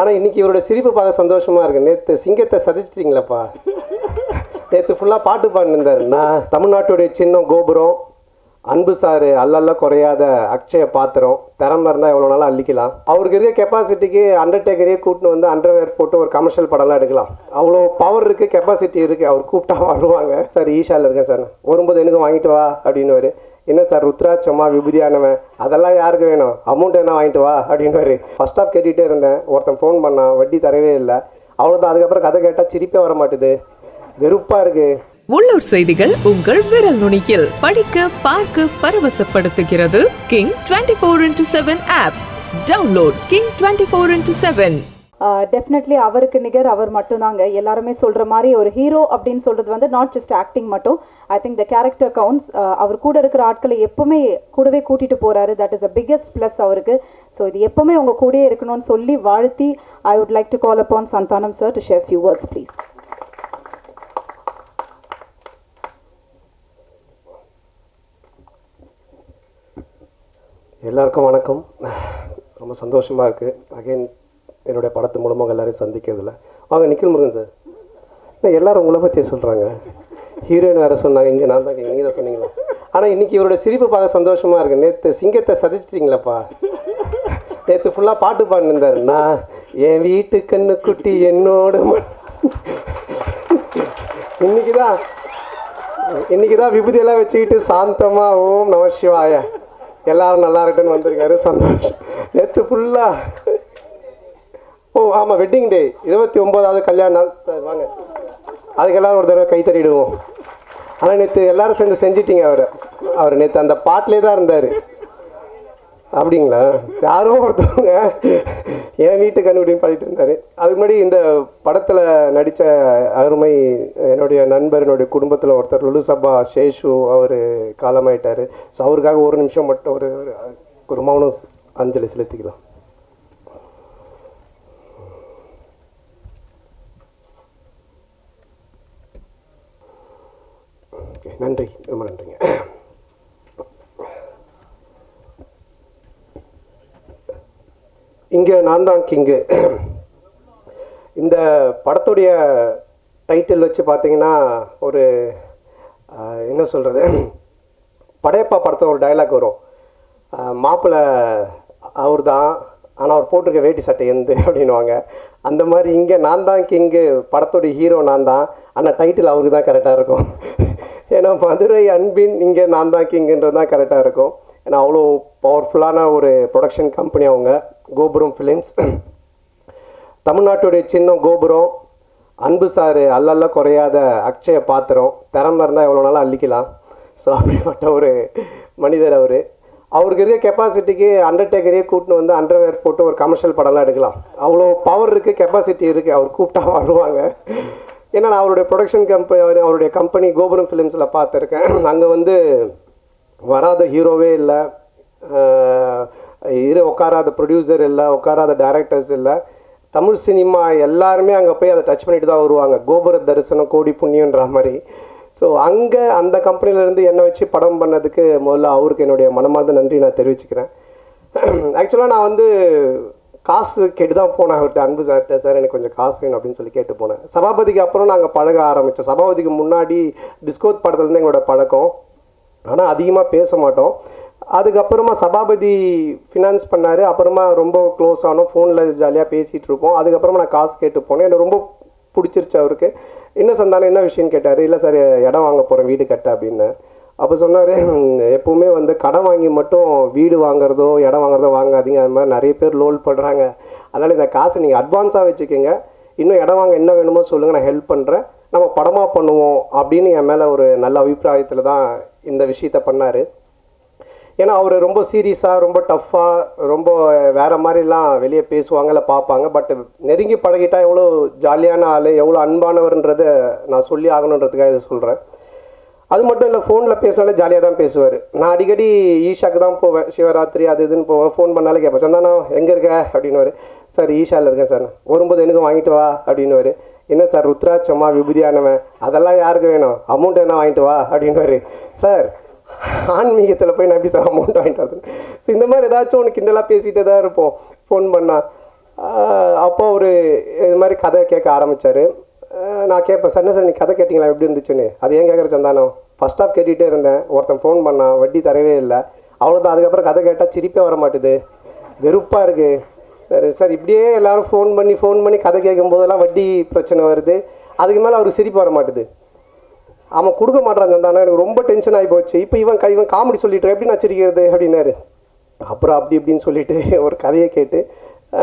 ஆனால் இன்னைக்கு இவரோட சிரிப்பு பார்க்க சந்தோஷமா இருக்கு. நேற்று சிங்கத்தை சதிச்சிட்டிங்களாப்பா. நேற்று ஃபுல்லாக பாட்டு பாடினிருந்தார். நான் தமிழ்நாட்டுடைய சின்னம் கோபுரம் அன்பு சாரு அல்லல்ல குறையாத அக்ஷய பாத்திரம் திறமை இருந்தால் எவ்வளோ நாளும் அள்ளிக்கலாம். அவருக்கு இருக்க கெப்பாசிட்டிக்கு அண்டர்டேக்கரையே கூட்டின்னு வந்து அண்டர்வேர் போட்டு ஒரு கமர்ஷியல் படம்லாம் எடுக்கலாம். அவ்வளோ பவர் இருக்குது கெப்பாசிட்டி இருக்குது அவர் கூப்பிட்டா வருவாங்க. சார் ஈஷாவில் இருக்கேன் சார். வரும்போது எனக்கு வாங்கிட்டு வா அப்படின்னு என்ன சார் ருத்ராட்சமா விபூதியானவன்? அதெல்லாம் யாருக்கு வேணும்? அமௌண்ட் என்ன வாங்கிட்டு வா அப்படின்னு ஃபர்ஸ்ட் ஆஃப் கேட்டுகிட்டே இருந்தேன். ஒருத்தன் ஃபோன் பண்ணான் வட்டி தரவே இல்லை. அவ்வளோதான் அதுக்கப்புறம் கதை கேட்டால் சிரிப்பே வர மாட்டுது வெறுப்பாக இருக்குது உள்ளூர் செய்திகள் உங்கள் விரல் நுனியில். படிக்க பார்க்க பரவசப்படுத்துகிறது King twenty four into seven app download King twenty four into seven definitely அவருக்கு நிகர் அவர் மட்டும்தாங்க. எல்லாருமே சொல்கிற மாதிரி ஒரு ஹீரோ அப்படின்னு சொல்கிறது வந்து நாட் ஜஸ்ட் ஆக்டிங் மட்டும். I think the character counts அவர் கூட இருக்கிற ஆட்களை எப்போவுமே கூடவே கூட்டிகிட்டு போகிறாரு that is a biggest plus அவருக்கு. ஸோ இது எப்போவுமே உங்கள் கூடயே இருக்கணும்னு சொல்லி வாழ்த்தி I would like to call upon Santhanam sir to share few words please எல்லாருக்கும் வணக்கம். ரொம்ப சந்தோஷமாக இருக்குது அகெயின் என்னுடைய படத்து மூலமாக எல்லாரையும் சந்திக்கிறதுல. வாங்க நிக்கில் முருகன் சார். இல்லை எல்லாரும் உங்களை பற்றியே சொல்கிறாங்க ஹீரோயின் வேறு சொன்னாங்க இங்கே நான் தான் நீங்கள் தான் சொன்னீங்களா? ஆனால் இன்றைக்கி இவரோட சிரிப்பு பார்க்க சந்தோஷமாக இருக்குது நேற்று சிங்கத்தை சதிச்சிட்டிங்களப்பா. நேற்று ஃபுல்லாக பாட்டு பாடினிருந்தார். நான் என் வீட்டு கண்ணு குட்டி என்னோட இன்னைக்கு தான் இன்னைக்கு தான் விபூதியெல்லாம் வச்சுக்கிட்டு சாந்தமாக ஓம் நம சிவாய. எல்லாரும் நல்லா இருக்குன்னு வந்திருக்காரு. சந்தோஷம் நேற்று ஃபுல்லாக ஆமாம் வெட்டிங் டே இருபத்தி ஒம்போதாவது கல்யாண நாள். சார் வாங்க. அதுக்கு எல்லோரும் ஒரு தடவை கை தட்டிடுவோம் ஆனால் நேற்று எல்லாரும் சேர்ந்து செஞ்சிட்டிங்க அவர். அவர் நேற்று அந்த பாட்டிலே தான் இருந்தார். அப்படிங்களா? யாரோ ஒருத்தவங்க என் வீட்டு கண்டுபிடின்னு பாடிட்டு இருந்தார். அதுக்கு முன்னாடி இந்த படத்தில் நடித்த அருமை என்னுடைய நண்பர் என்னுடைய குடும்பத்தில் ஒருத்தர் லுலுசபா சேஷு அவர் காலமாயிட்டார். ஸோ அவருக்காக ஒரு நிமிஷம் மட்டும் ஒரு ஒரு- ஒரு மௌனம் அஞ்சலி செலுத்திக்கலாம். நன்றி ரொம்ப நன்றிங்க. இங்கே நான் தான் கிங்கு. இந்த படத்துடைய டைட்டில் வச்சு பார்த்தீங்கன்னா ஒரு என்ன சொல்கிறது படையப்பா படத்தில் ஒரு டயலாக் வரும். மாப்பிள்ளை அவர் தான் ஆனால் அவர் போட்டிருக்க வேட்டி சட்டை எந்த அப்படின்வாங்க அந்த மாதிரி இங்கே நான் தான் கிங்கு படத்துடைய ஹீரோ நான் தான். ஆனால் டைட்டில் அவருக்கு தான் கரெக்டாக இருக்கும். ஏன்னா மதுரை அன்பின் இங்கே நான் தான் தான் கரெக்டாக இருக்கும். ஏன்னா அவ்வளோ பவர்ஃபுல்லான ஒரு ப்ரொடக்ஷன் கம்பெனி அவங்க கோபுரம் ஃபிலிம்ஸ் தமிழ்நாட்டுடைய சின்னம் கோபுரம் அன்பு சாரு அல்லல்ல குறையாத அக்ஷய பாத்திரம் திறமை இருந்தால் எவ்வளோ நாளும் அள்ளிக்கலாம். ஸோ அப்படிப்பட்ட ஒரு மனிதர் அவர். அவருக்கு இருக்க கெப்பாசிட்டிக்கு அண்டர்டேக்கரையே கூட்டின்னு வந்து அண்டர்வேர் போட்டு ஒரு கமர்ஷியல் படம்லாம் எடுக்கலாம். அவ்வளோ பவர் இருக்குது கெப்பாசிட்டி இருக்குது அவர் கூப்பிட்டா வருவாங்க. ஏன்னா நான் அவருடைய ப்ரொடக்ஷன் கம்பெனி அவருடைய கம்பெனி கோபுரம் ஃபிலிம்ஸில் பார்த்துருக்கேன். அங்கே வந்து வராத ஹீரோவே இல்லை. இரு உட்காராத ப்ரொடியூசர் இல்லை உட்காராத டேரக்டர்ஸ் இல்லை. தமிழ் சினிமா எல்லாருமே அங்கே போய் அதை டச் பண்ணிட்டு தான் வருவாங்க. கோபுர தரிசனம் கோடி புண்ணியன்ற மாதிரி. ஸோ அங்கே அந்த கம்பெனிலேருந்து என்னை வச்சு படம் பண்ணதுக்கு முதல்ல அவருக்கு என்னுடைய மனமார்ந்த நன்றி நான் தெரிவிச்சுக்கிறேன். ஆக்சுவலாக நான் வந்து காசு கேட்டு தான் போனேன் அவர்கிட்ட அன்பு சார்கிட்ட சார் எனக்கு கொஞ்சம் காசு வேணும் அப்படின்னு சொல்லி கேட்டு போனேன். சபாபதிக்கு அப்புறம் நாங்கள் பழக ஆரம்பித்தோம் சபாபதிக்கு முன்னாடி டிஸ்கோத் படத்துலேருந்து எங்களோட பழக்கம். ஆனால் அதிகமாக பேச மாட்டோம். அதுக்கப்புறமா சபாபதி ஃபினான்ஸ் பண்ணார். அப்புறமா ரொம்ப க்ளோஸ் ஆனோம். ஃபோனில் ஜாலியாக பேசிகிட்டு இருப்போம். அதுக்கப்புறமா நான் காசு கேட்டு போனேன். எனக்கு ரொம்ப பிடிச்சிருச்சு அவருக்கு. என்ன சந்தானம் என்ன விஷயம்னு கேட்டார். இல்லை சார் இடம் வாங்க போகிறேன் வீடு கட்ட அப்படின்னு. அப்போ சொன்னார் எப்போவுமே வந்து கடன் வாங்கி மட்டும் வீடு வாங்குறதோ இடம் வாங்குறதோ வாங்காதீங்க. அது மாதிரி நிறைய பேர் லோல் பண்ணுறாங்க அதனால் இந்த காசை நீங்கள் அட்வான்ஸாக வச்சுக்கோங்க. இன்னும் இடம் வாங்க என்ன வேணுமோ சொல்லுங்கள் நான் ஹெல்ப் பண்ணுறேன் நம்ம படமாக பண்ணுவோம். அப்படின்னு என் மேலே ஒரு நல்ல அபிப்பிராயத்தில் தான் இந்த விஷயத்த பண்ணார். ஏன்னா அவர் ரொம்ப சீரியஸாக ரொம்ப டஃப்பாக ரொம்ப வேறு மாதிரிலாம் வெளியே பேசுவாங்க இல்லை பார்ப்பாங்க. பட் நெருங்கி பழகிட்டா எவ்வளோ ஜாலியான ஆள் எவ்வளோ அன்பானவர்ன்றதை நான் சொல்லி ஆகணுன்றதுக்காக இதை சொல்கிறேன் அது மட்டும் இல்லை ஃபோனில் பேசினாலே ஜாலியாக தான் பேசுவார். நான் அடிக்கடி ஈஷாக்கு தான் போவேன். சிவராத்திரி அது இதுன்னு போவேன். ஃபோன் பண்ணாலே கேட்பேன். சந்தானா எங்கே இருக்க? அப்படின்னுவார். சார் ஈஷாவில் இருக்கேன் சார். வரும்போது எனக்கு வாங்கிட்டு வா. அப்படின்னுவார். என்ன சார் ருத்ராட்சமா விபூதியானவன் அதெல்லாம் யாருக்கு வேணும்? அமௌண்ட் என்ன வாங்கிட்டு வா. அப்படின்னுவார். சார் ஆன்மீகத்தில் போய் நான் எப்படி சார் அமௌண்ட் வாங்கிட்டு வரது? ஸோ இந்த மாதிரி ஏதாச்சும் ஒன்று கிண்டலாக பேசிகிட்டே தான் இருப்போம். ஃபோன் பண்ணால் அப்போ ஒரு இது மாதிரி கதை கேட்க ஆரம்பித்தார் நான் கேட்பேன் சார் சார் நீ கதை கேட்டிங்களா? எப்படி இருந்துச்சுன்னு? அது ஏன் கேட்குற சந்தானம்? ஃபஸ்ட் ஆஃப் கேட்டுகிட்டே இருந்தேன். ஒருத்தன் ஃபோன் பண்ணான். வட்டி தரவே இல்லை. அவ்வளோதான் அதுக்கப்புறம் கதை கேட்டால் சிரிப்பே வர மாட்டுது வெறுப்பாக இருக்குது சார் இப்படியே எல்லோரும் ஃபோன் பண்ணி ஃபோன் பண்ணி கதை கேட்கும் போதெல்லாம் வட்டி பிரச்சனை வருது. அதுக்கு மேலே அவருக்கு சிரிப்பு வர மாட்டுது அவன் கொடுக்க மாட்டான் சந்தானம். எனக்கு ரொம்ப டென்ஷன் ஆகி போச்சு. இப்போ இவன் க- இவன் காமெடி சொல்லிட்டு எப்படி நான் சிரிக்கிறது? அப்படின்னாரு. அப்புறம் அப்படி இப்படின்னு சொல்லிட்டு ஒரு கதையை கேட்டு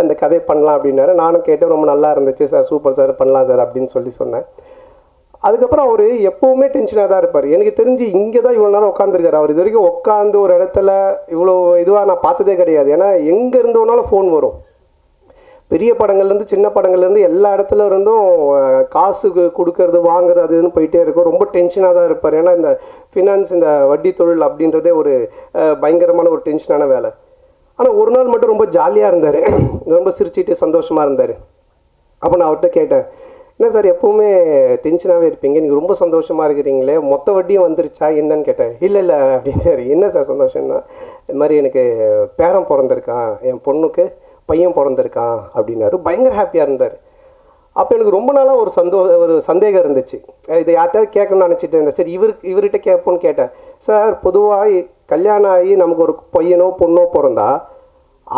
அந்த கதை பண்ணலாம் அப்படின்னாரு. நானும் கேட்டேன் ரொம்ப நல்லா இருந்துச்சு சார் சூப்பர் சார் பண்ணலாம் சார் அப்படின்னு சொல்லி சொன்னேன். அதுக்கப்புறம் அவர் எப்போவுமே டென்ஷனாக தான் இருப்பார். எனக்கு தெரிஞ்சு இங்கே தான் இவ்வளோ நேரம் உட்காந்துருக்காரு அவர் இது வரைக்கும் உட்காந்து ஒரு இடத்துல இவ்வளோ இதுவாக நான் பார்த்ததே கிடையாது. ஏன்னா எங்கே இருந்தோனாலும் ஃபோன் வரும். பெரிய படங்கள்லேருந்து சின்ன படங்கள்லேருந்து எல்லா இடத்துல இருந்தும் காசு கொடுக்கறது வாங்குறது அது இதுன்னு போயிட்டே இருக்கும். ரொம்ப டென்ஷனாக தான் இருப்பார். ஏன்னா இந்த ஃபினான்ஸ் இந்த வட்டி தொழில் அப்படின்றதே ஒரு பயங்கரமான ஒரு டென்ஷனான வேலை. ஆனால் ஒரு நாள் மட்டும் ரொம்ப ஜாலியாக இருந்தார். ரொம்ப சிரிச்சிட்டு சந்தோஷமாக இருந்தார். அப்போ நான் அவர்கிட்ட கேட்டேன் என்ன சார் எப்போவுமே டென்ஷனாகவே இருப்பீங்க. நீங்கள் ரொம்ப சந்தோஷமாக இருக்கிறீங்களே. மொத்த வட்டியும் வந்துருச்சா? என்னன்னு கேட்டேன். இல்லை இல்லை அப்படின்னாரு. என்ன சார் சந்தோஷம்னா இது மாதிரி எனக்கு பேரன் பிறந்திருக்கான் என் பொண்ணுக்கு பையன் பிறந்திருக்கான் அப்படின்னாரு. பயங்கர ஹாப்பியாக இருந்தார். அப்போ எனக்கு ரொம்ப நாளாக ஒரு சந்தோ ஒரு சந்தேகம் இருந்துச்சு. இதை யார்கிட்டயாவது கேட்கணும்னு நினச்சிட்டு இருந்தேன். சரி இவருக்கு இவர்கிட்ட கேட்போன்னு கேட்டேன். சார் பொதுவாக கல்யாணம் ஆகி நமக்கு ஒரு பையனோ பொண்ணோ பிறந்தா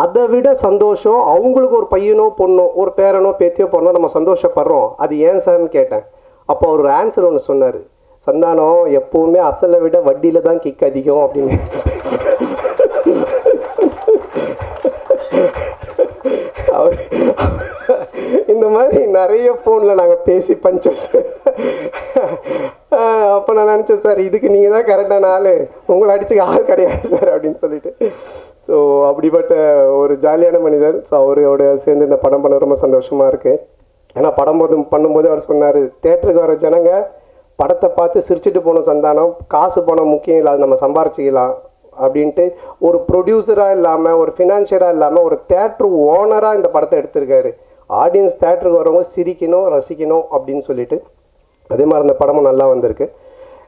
அதை விட சந்தோஷம் அவங்களுக்கு ஒரு பையனோ பொண்ணோ ஒரு பேரனோ பேத்தியோ பிறந்தா நம்ம சந்தோஷப்படுறோம். அது ஏன் சார்னு கேட்டேன். அப்போ அவர் ஆன்சர் ஒன்று சொன்னார். சந்தானம் எப்பவுமே அசலை விட வட்டியில் தான் கிக் அதிகம் அப்படின்னு. இந்த மாதிரி நிறைய ஃபோனில் நாங்கள் பேசி பஞ்சஸ் அப்போ நான் நினச்சேன் சார் இதுக்கு நீங்கள் தான் கரெக்டான ஆள். உங்களை அடிச்சுக்க ஆள் கிடையாது சார் அப்படின்னு சொல்லிட்டு. ஸோ அப்படிப்பட்ட ஒரு ஜாலியான மனிதர். ஸோ அவரோட சேர்ந்து இந்த படம் பண்ண ரொம்ப சந்தோஷமாக இருக்குது ஏன்னா படம் போது பண்ணும்போது அவர் சொன்னார் தேட்டருக்கு வர ஜனங்க படத்தை பார்த்து சிரிச்சிட்டு போன சந்தானம் காசு போனால் முக்கியம் இல்லை அது நம்ம சம்பாரிச்சிக்கலாம் அப்படின்ட்டு ஒரு ப்ரொடியூசராக இல்லாமல் ஒரு ஃபினான்ஷியராக இல்லாமல் ஒரு தேட்ரு ஓனராக இந்த படத்தை எடுத்திருக்காரு. ஆடியன்ஸ் தேட்டருக்கு வரவங்க சிரிக்கணும் ரசிக்கணும் அப்படின்னு சொல்லிட்டு அதே மாதிரி அந்த படமும் நல்லா வந்திருக்கு.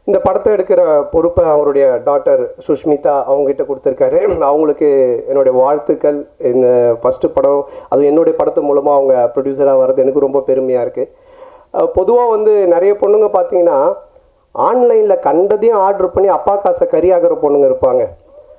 இந்த படத்தை எடுக்கிற பொறுப்பை அவருடைய டாக்டர் சுஷ்மிதா அவங்ககிட்ட கொடுத்துருக்காரு. அவங்களுக்கு என்னுடைய வாழ்த்துக்கள். இந்த ஃபஸ்ட்டு படம் அது என்னுடைய படத்து மூலமாக அவங்க ப்ரொடியூசராக வர்றது எனக்கு ரொம்ப பெருமையாக இருக்குது பொதுவாக வந்து நிறைய பொண்ணுங்க பார்த்தீங்கன்னா ஆன்லைனில் கண்டதையும் ஆர்டர் பண்ணி அப்பா காசை கறியாகிற பொண்ணுங்க இருப்பாங்க.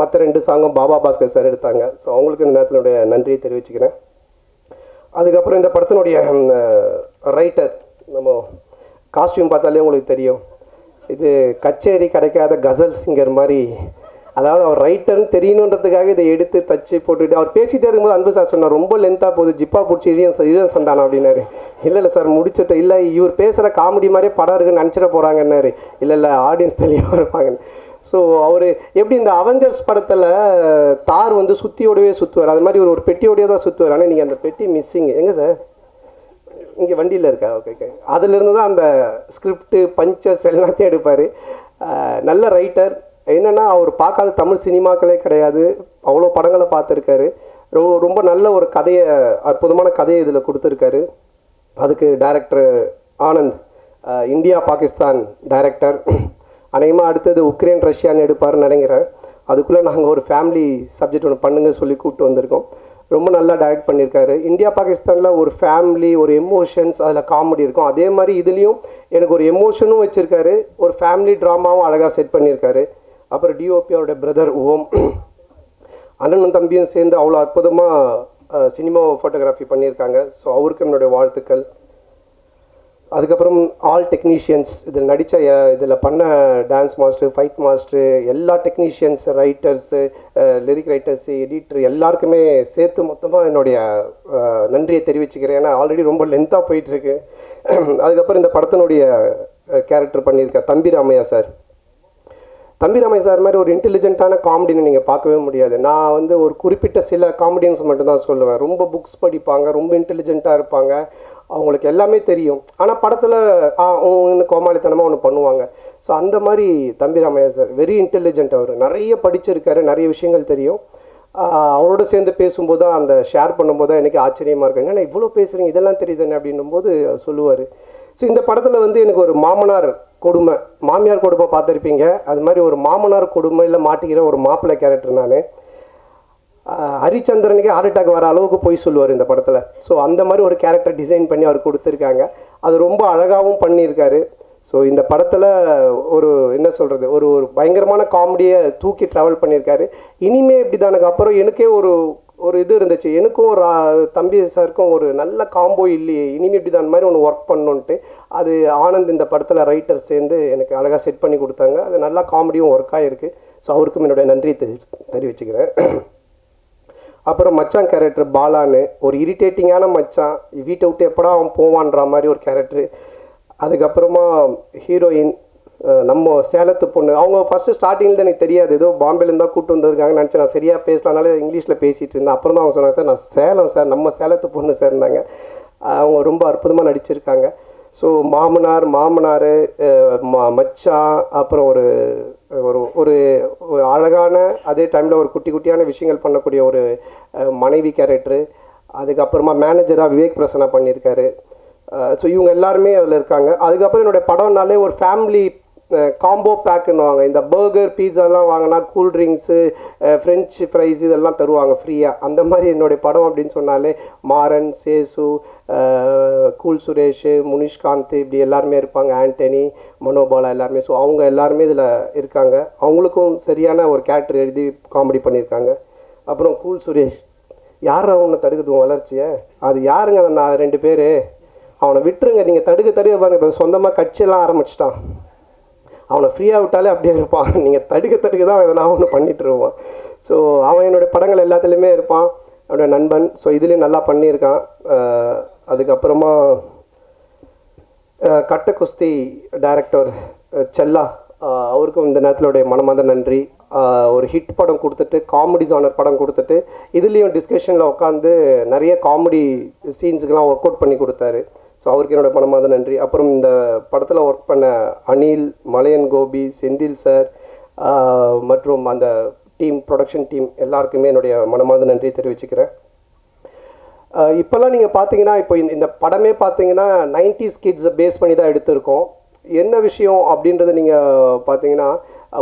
மற்ற ரெண்டு சாங்கும் பாபா பாஸ்கர் சார் எடுத்தாங்க. ஸோ அவங்களுக்கு இந்த நேரத்தினுடைய நன்றியை தெரிவிச்சுக்கிறேன். அதுக்கப்புறம் இந்த படத்தினுடைய ரைட்டர் நம்ம காஸ்டியூம் பார்த்தாலே உங்களுக்கு தெரியும். இது கச்சேரி கிடைக்காத கசல் சிங்கர் மாதிரி அதாவது அவர் ரைட்டர்னு தெரியணுன்றதுக்காக இதை எடுத்து தச்சு போட்டுட்டு அவர் பேசிகிட்டே இருக்கும்போது அன்பு சார் சொன்னார் ரொம்ப லென்த்தாக போகுது ஜிப்பா பிடிச்சி இழியன் இழியன் சந்தானம் அப்படின்னாரு. இல்லை இல்லை சார் முடிச்சுட்டு இல்லை இவர் பேசுகிற காமெடி மாதிரியே படம் இருக்குன்னு நினச்சிட போகிறாங்கன்னாரு இல்லை இல்லை ஆடியன்ஸ் தெளிவாக இருப்பாங்கன்னு. ஸோ அவர் எப்படி இந்த அவெஞ்சர்ஸ் படத்தில் தார் வந்து சுற்றியோடவே சுற்றுவார் அது மாதிரி ஒரு ஒரு பெட்டியோடய தான் சுற்றுவார் ஆனால் நீங்கள் அந்த பெட்டி மிஸ்ஸிங் எங்கே சார் இங்கே வண்டியில் இருக்கா? ஓகே ஓகே அதுலேருந்து தான் அந்த ஸ்கிரிப்டு பஞ்சஸ் எல்லாத்தையும் எடுப்பார். நல்ல ரைட்டர் என்னென்னா அவர் பார்க்காத தமிழ் சினிமாக்களே கிடையாது. அவ்வளோ படங்களை பார்த்துருக்காரு. ரொ- ரொம்ப நல்ல ஒரு கதையை அற்புதமான கதையை இதில் கொடுத்துருக்காரு. அதுக்கு director Anand India Pakistan director அநேகமாக அடுத்தது உக்ரைன் ரஷ்யான்னு எடுப்பாருன்னு நினைக்கிறேன். அதுக்குள்ளே நாங்கள் ஒரு ஃபேமிலி சப்ஜெக்ட் ஒன்று பண்ணுங்க சொல்லி கூப்பிட்டு வந்திருக்கோம். ரொம்ப நல்லா டைரக்ட் பண்ணியிருக்காரு. இந்தியா பாகிஸ்தானில் ஒரு ஃபேமிலி ஒரு எமோஷன்ஸ் அதில் காமெடி இருக்கும். அதே மாதிரி இதுலேயும் எனக்கு ஒரு எமோஷனும் வச்சுருக்காரு. ஒரு ஃபேமிலி ட்ராமாவும் அழகாக செட் பண்ணியிருக்காரு. அப்புறம் டிஓபி அவருடைய பிரதர் ஓம். அண்ணனும் தம்பியும் சேர்ந்து அவ்வளோ அற்புதமாக சினிமா ஃபோட்டோகிராஃபி பண்ணியிருக்காங்க. ஸோ அவருக்கு என்னுடைய வாழ்த்துக்கள். அதுக்கப்புறம் ஆல் டெக்னீஷியன்ஸ் இதில் நடித்த இதில் பண்ண டான்ஸ் மாஸ்டர் ஃபைட் மாஸ்டர் எல்லா technicians writers lyric writers editor எல்லாருக்குமே சேர்த்து மொத்தமாக என்னுடைய நன்றியை தெரிவிச்சுக்கிறேன். ஏன்னா ஆல்ரெடி ரொம்ப லென்த்தாக போயிட்டுருக்கு. அதுக்கப்புறம் இந்த படத்தினுடைய கேரக்டர் பண்ணியிருக்க தம்பி ராமையா சார். தம்பி ராமையா சார் மாதிரி ஒரு இன்டெலிஜென்ட்டான காமெடின்னு நீங்கள் பார்க்கவே முடியாது. நான் வந்து ஒரு குறிப்பிட்ட சில காமெடியன்ஸ் மட்டும்தான் சொல்லுவேன். ரொம்ப புக்ஸ் படிப்பாங்க ரொம்ப இன்டெலிஜென்ட்டாக இருப்பாங்க. அவங்களுக்கு எல்லாமே தெரியும். ஆனால் படத்தில் ஒன்று கோமாளித்தனமாக ஒன்று பண்ணுவாங்க. ஸோ அந்த மாதிரி தம்பி ராமையா சார் வெரி இன்டெலிஜென்ட் அவர். நிறைய படிச்சிருக்காரு நிறைய விஷயங்கள் தெரியும். அவரோட சேர்ந்து பேசும்போது தான் அந்த ஷேர் பண்ணும்போது தான் எனக்கு ஆச்சரியமாக இருக்குங்க. ஏன்னா இவ்வளோ பேசுகிறீங்க இதெல்லாம் தெரியுதுன்னு அப்படின்னும் போது சொல்லுவார். ஸோ இந்த படத்தில் வந்து எனக்கு ஒரு மாமனார் கொடுமை மாமியார் கொடுமை பார்த்துருப்பீங்க. அது மாதிரி ஒரு மாமனார் கொடுமையில் மாட்டிக்கிற ஒரு மாப்பிள்ளை கேரக்டர் நான். ஹரிச்சந்திரனுக்கே ஹார்ட் அட்டாக் வர அளவுக்கு போய் சொல்லுவார் இந்த படத்தில். ஸோ அந்த மாதிரி ஒரு கேரக்டர் டிசைன் பண்ணி அவர் கொடுத்துருக்காங்க. அது ரொம்ப அழகாகவும் பண்ணியிருக்காரு. ஸோ இந்த படத்தில் ஒரு என்ன சொல்கிறது ஒரு ஒரு பயங்கரமான காமெடியை தூக்கி ட்ராவல் பண்ணியிருக்காரு. இனிமே இப்படி தானுக்கு அப்புறம் எனக்கே ஒரு ஒரு இது இருந்துச்சு. எனக்கும் ஒரு தம்பி சாருக்கும் ஒரு நல்ல காம்போ இல்லையே. இனிமே இப்படி தான் மாதிரி ஒன்று ஒர்க் பண்ணணுன்ட்டு அது ஆனந்த் இந்த படத்தில் ரைட்டர் சேர்ந்து எனக்கு அழகாக செட் பண்ணி கொடுத்தாங்க. அது நல்லா காமெடியும் ஒர்க்காக இருக்குது ஸோ அவருக்கும் என்னுடைய நன்றியை தெரி தெரிவிச்சுக்கிறேன். அப்புறம் மச்சான் கேரக்டர் பாலான்னு ஒரு இரிட்டேட்டிங்கான மச்சான் வீட்டை விட்டு எப்படா அவன் போவான்ற மாதிரி ஒரு கேரக்டர் அதுக்கப்புறமா ஹீரோயின் நம்ம சேலத்து பொண்ணு. அவங்க ஃபஸ்ட்டு ஸ்டார்டிங்கில் எனக்கு தெரியாது. ஏதோ பாம்பேலேருந்து தான் கூப்பிட்டு வந்திருக்காங்கன்னு நினச்சேன் நான் சரியாக பேசலனால இங்கிலீஷில் பேசிகிட்டு இருந்தேன். அப்புறம் தான் அவங்க சொன்னாங்க சார் நான் சேலம் சார். நம்ம சேலத்து பொண்ணு சேர்ந்தாங்க அவங்க ரொம்ப அற்புதமாக நடிச்சிருக்காங்க. ஸோ மாமனார் மாமனார் ம மச்சான் அப்புறம் ஒரு ஒரு ஒரு ஒரு அழகான அதே டைமில் ஒரு குட்டி குட்டியான விஷயங்கள் பண்ணக்கூடிய ஒரு மனைவி கேரக்டரு அதுக்கப்புறமா மேனேஜராக விவேக் பிரசனா பண்ணியிருக்காரு. ஸோ இவங்க எல்லாருமே அதில் இருக்காங்க. அதுக்கப்புறம் என்னுடைய படம்னாலே ஒரு ஃபேமிலி காம்போ பேக்குன்னுவாங்க இந்த பர்கர் பீஸாலாம் வாங்கினா கூல் ட்ரிங்க்ஸு ஃப்ரெஞ்ச் ஃப்ரைஸ் இதெல்லாம் தருவாங்க ஃப்ரீயாக அந்த மாதிரி என்னுடைய படம் அப்படின்னு சொன்னாலே மாறன் சேசு கூல் சுரேஷ் முனிஷ்காந்த் இப்படி எல்லாருமே இருப்பாங்க. ஆண்டனி மனோபாலா எல்லாருமே. ஸோ அவங்க எல்லாருமே இதில் இருக்காங்க. அவங்களுக்கும் சரியான ஒரு கேரக்டர் எழுதி காமெடி பண்ணியிருக்காங்க. அப்புறம் கூல் சுரேஷ். யார் அவனை தடுக்குது உன் வளர்ச்சியை? அது யாருங்க? நான் ரெண்டு பேர். அவனை விட்டுருங்க. நீங்கள் தடுக்க தடுக்க பாருங்கள் இப்போ சொந்தமாக கட்சியெல்லாம் ஆரம்பிச்சிட்டான். அவனை ஃப்ரீயாக விட்டாலே அப்படியே இருப்பான். நீங்கள் தடுக்க தடுக்க தான் எதனா ஒன்று பண்ணிட்டு இருப்பான். ஸோ அவன் என்னுடைய படங்கள் எல்லாத்துலேயுமே இருப்பான். அவனுடைய நண்பன். ஸோ இதுலேயும் நல்லா பண்ணியிருக்கான். அதுக்கப்புறமா கட்ட குஸ்தி டைரக்டர் செல்லா. அவருக்கும் இந்த நேரத்திலுடைய மனமார்ந்த நன்றி. ஒரு ஹிட் படம் கொடுத்துட்டு காமெடி ஜானர் படம் கொடுத்துட்டு இதுலேயும் டிஸ்கஷனில் உட்காந்து நிறைய காமெடி சீன்ஸுக்கெலாம் ஒர்க் அவுட் பண்ணி கொடுத்தாரு. ஸோ அவருக்கு என்னோட பணமாக நன்றி. அப்புறம் இந்த படத்தில் ஒர்க் பண்ண அனில் மலையன் கோபி செந்தில் சார் மற்றும் அந்த டீம் ப்ரொடக்ஷன் டீம் எல்லாருக்குமே என்னுடைய மனமார்ந்த நன்றி தெரிவிச்சுக்கிறேன். இப்போல்லாம் நீங்கள் பார்த்தீங்கன்னா இப்போ இந்த இந்த படமே பார்த்தீங்கன்னா நைன்டிஸ் கிட்ஸை பேஸ் பண்ணி தான் எடுத்திருக்கோம். என்ன விஷயம் அப்படின்றத நீங்கள் பார்த்தீங்கன்னா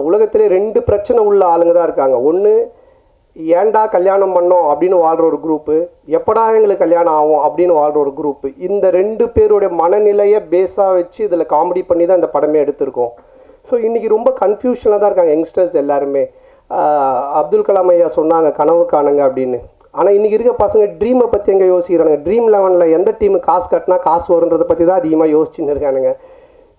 உலகத்திலே ரெண்டு பிரச்சனை உள்ள ஆளுங்க தான் இருக்காங்க. ஒன்று ஏன்டா கல்யாணம் பண்ணோம் அப்படின்னு வாழ்கிற ஒரு குரூப்பு எப்படா எங்களுக்கு கல்யாணம் ஆகும் அப்படின்னு வாழ்கிற ஒரு குரூப்பு இந்த ரெண்டு பேருடைய மனநிலையை பேஸாக வச்சு இதில் காமெடி பண்ணி தான் இந்த படமே எடுத்திருக்கோம். ஸோ இன்றைக்கி ரொம்ப கன்ஃபியூஷனில் தான் இருக்காங்க யங்ஸ்டர்ஸ் எல்லாருமே. அப்துல் கலாம் ஐயா சொன்னாங்க கனவு காணுங்க அப்படின்னு. ஆனால் இன்றைக்கி இருக்க பசங்க ட்ரீமை பற்றி எங்கே யோசிக்கிறாங்க ட்ரீம் லெவனில் எந்த டீமு காசு கட்டினா காசு வருன்றதை பற்றி தான் அதிகமாக யோசிச்சுன்னு இருக்கானுங்க.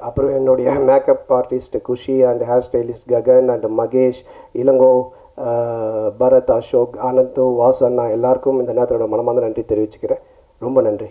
அப்புறம் என்னுடைய makeup artist Kushi and hair stylist Gagan and Mahesh Ilango Bharath Ashok ஆனந்தோ Vasu அண்ணா எல்லாருக்கும் இந்த நேரத்தோட மனமார்ந்த நன்றி தெரிவிச்சுக்கிறேன். ரொம்ப நன்றி.